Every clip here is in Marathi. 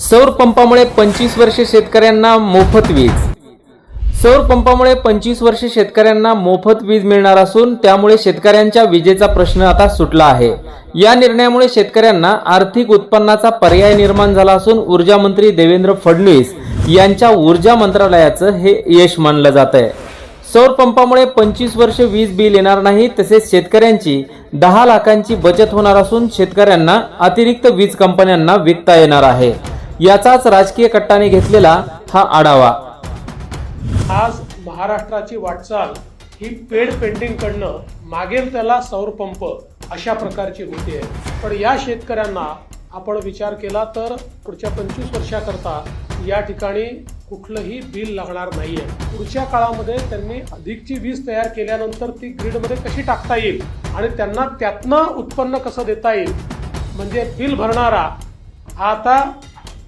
सौर पंपामुळे पंचवीस वर्षे शेतकऱ्यांना मोफत वीज. सौर पंपामुळे पंचवीस वर्षे शेतकऱ्यांना मोफत वीज मिळणार असून त्यामुळे शेतकऱ्यांच्या विजेचा प्रश्न आता सुटला आहे. या निर्णयामुळे शेतकऱ्यांना आर्थिक उत्पन्नाचा पर्याय निर्माण झाला असून ऊर्जा मंत्री देवेंद्र फडणवीस यांच्या ऊर्जा मंत्रालयाचं हे यश मानलं जात आहे सौर पंपामुळे पंचवीस वर्ष वीज बिल येणार नाही तसेच शेतकऱ्यांची दहा लाखांची बचत होणार असून शेतकऱ्यांना अतिरिक्त वीज कंपन्यांना विकता येणार आहे. याचाच राजकीय कट्टाने घेतलेला हा आढावा. आज महाराष्ट्राची वाटचाल ही पेड पेंटिंगकडनं मागेल त्याला सौर पंप अशा प्रकारची होते पण या शेतकऱ्यांना आपण विचार केला तर पुढच्या पंचवीस वर्षाकरता या ठिकाणी कुठलंही बिल लागणार नाहीये. पुढच्या काळामध्ये त्यांनी अधिकची वीज तयार केल्यानंतर ती ग्रीडमध्ये कशी टाकता येईल आणि त्यांना त्यातनं उत्पन्न कसं देता येईल म्हणजे बिल भरणारा हा आता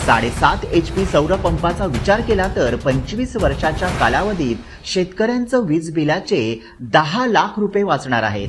साडेसात एच पी सौर पंपाचा विचार केला तर पंचवीस वर्षाच्या कालावधीत शेतकऱ्यांचं वीज बिलाचे दहा लाख रुपये वाचणार आहेत.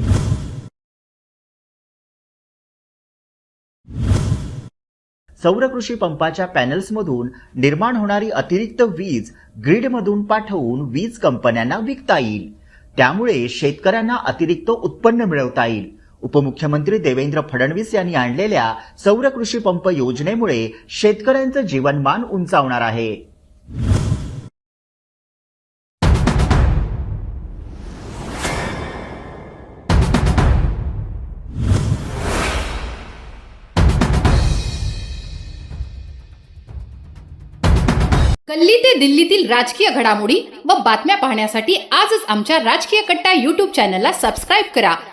सौर कृषी पंपाच्या पॅनल्समधून निर्माण होणारी अतिरिक्त वीज ग्रीडमधून पाठवून वीज कंपन्यांना विकता येईल. त्यामुळे शेतकऱ्यांना अतिरिक्त उत्पन्न मिळवता येईल. उपमुख्यमंत्री देवेंद्र फडणवीस यांनी आणलेल्या सौर कृषी पंप योजनेमुळे शेतकऱ्यांचं जीवनमान उंचावणार आहे. गल्ली ते दिल्लीतील राजकीय घडामोडी व बातम्या पाहण्यासाठी आजच आमच्या राजकीय कट्टा युट्यूब चॅनलला सबस्क्राईब करा.